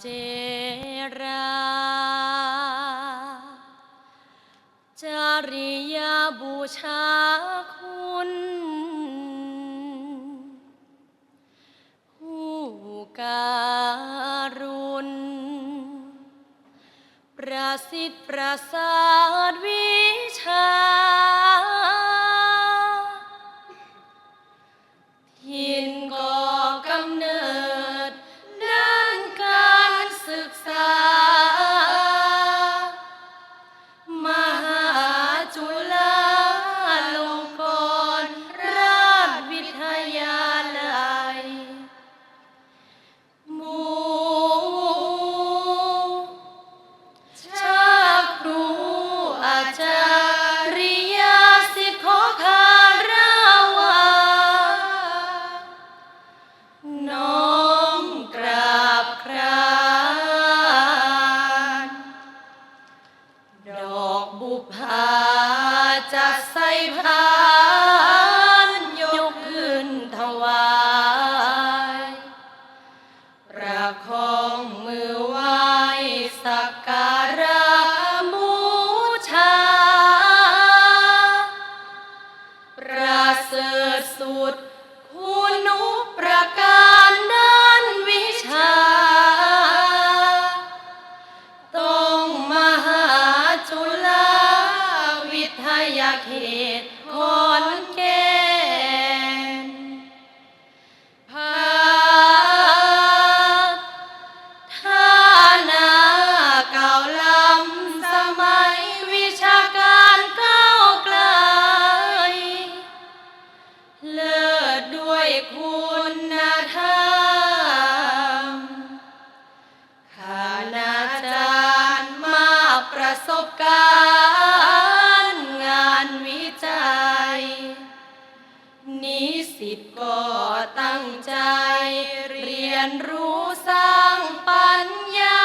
เจราจาริยาบูชาคุณ ผู้การุณ ประสิทธิ์ประสาทวิชา ใส่พานยกขึ้นถวายประคองมือไหว้สักการะบูชา ประเสริฐสุด ตั้งใจ เรียนรู้สร้างปัญญา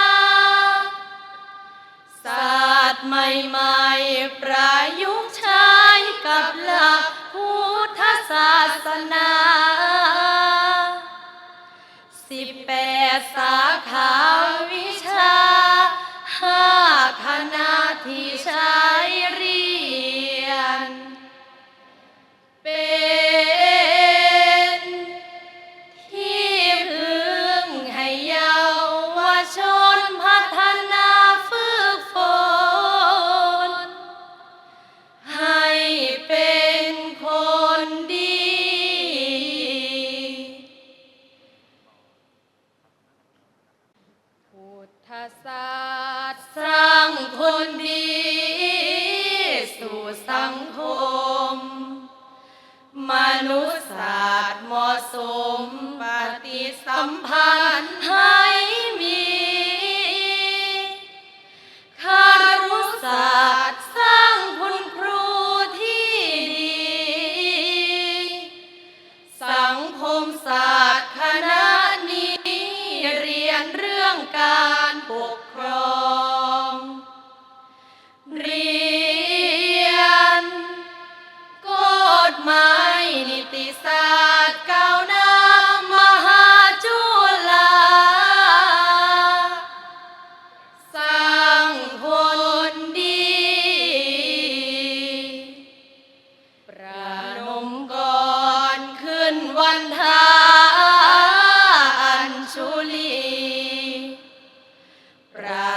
ศาสตร์ใหม่ๆ ประยุกต์ใช้กับหลักพุทธศาสนาสิบแปดสาขาวิชาห้าคณะที่ใช้เรีย ทศาสตร์สร้างคนดีสู่สังคม มนุษยศาสตร์เหมาะสมปฏิสัมพันธ์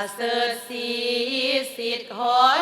ประเสริฐสีสิทธิ์ขอน